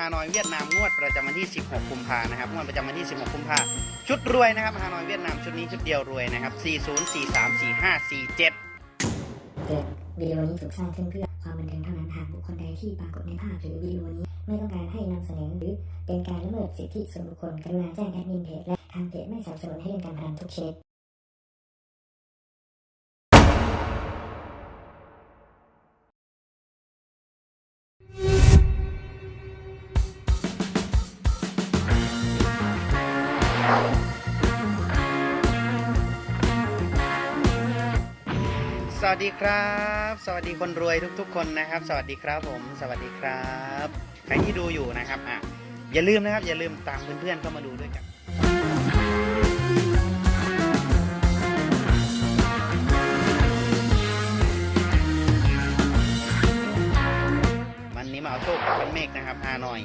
ฮานอยเวียดนามงวดประจำวันที่ 16 กุมภานะครับงวดประจำวันที่ 16 กุมภาชุดรวยนะครับฮานอยเวียดนามชุดนี้ชุดเดียวรวยนะครับ 40 43 45 47เตือนวิดีโอนี้ถูกสร้างขึ้นเพื่อความบันเทิงเท่านั้นหากบุคคลใดที่ปรากฏในภาพหรือวิดีโอนี้ไม่ต้องการให้นำเสนอหรือเป็นการละเมิดสิทธิส่วนบุคคลกรุณาแจ้งแอดมินเพจและทางเพจไม่สนับสนุนให้เล่นการพนันทุกชนิด สวัสดีครับ สวัสดีคนรวยทุกๆ คนนะครับ สวัสดีครับผม สวัสดีครับใครที่ดูอยู่นะครับอะอย่าลืมนะครับ อย่าลืมตามเพื่อนๆเข้ามาดูด้วยกันวันนี้มาเอาโชคกับวันเมฆนะครับฮานอย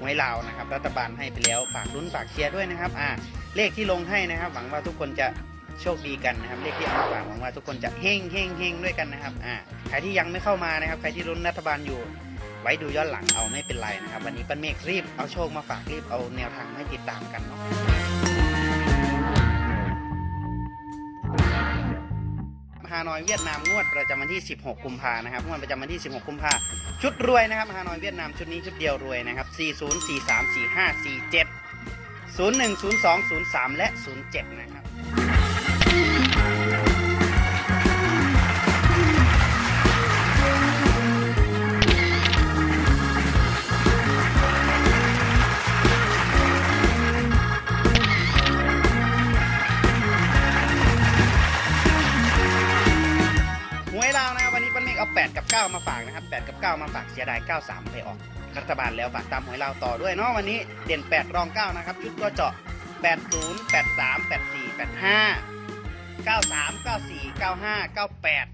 หวยลาวนะครับ รัฐบาลให้ไปแล้วฝากลุ้นฝากเชียร์ด้วยนะครับ อ่าเลขที่ลงให้นะครับ หวังว่าทุกคนจะ โชคดีกันนะครับเลขที่เอามาฝากหวังว่าทุกคนจะเฮงเฮงเฮงด้วยกันนะครับอ่าใครที่ยังไม่เข้ามานะครับ ใครที่ลุ้นรัฐบาลอยู่ ไว้ดูย้อนหลังเอาไม่เป็นไรนะครับ วันนี้ป้าเมฆรีบเอาโชคมาฝากรีบเอาแนวทางให้ติดตามกันเนาะฮานอยเวียดนามงวดประจำวันที่ 16 กุมภานะครับงวดประจำวันที่ 16 กุมภาชุดรวยนะครับฮานอยเวียดนามชุดนี้ชุดเดียวรวยนะครับ 40 43 45 47 01 02 03 และ 07 นะครับ วยลาวนะครับวันนี้ปันเมฆเอา 8 กับ 9 มาฝากนะครับ8กับ 9 มาฝากเสียดาย 93 ไปออกรัฐบาลแล้วฝากตามหวยลาวต่อด้วยเนาะวันนี้เด่น 8 รอง 9 นะครับชุดก็เจาะ 80 83 84 85 93 94 95 98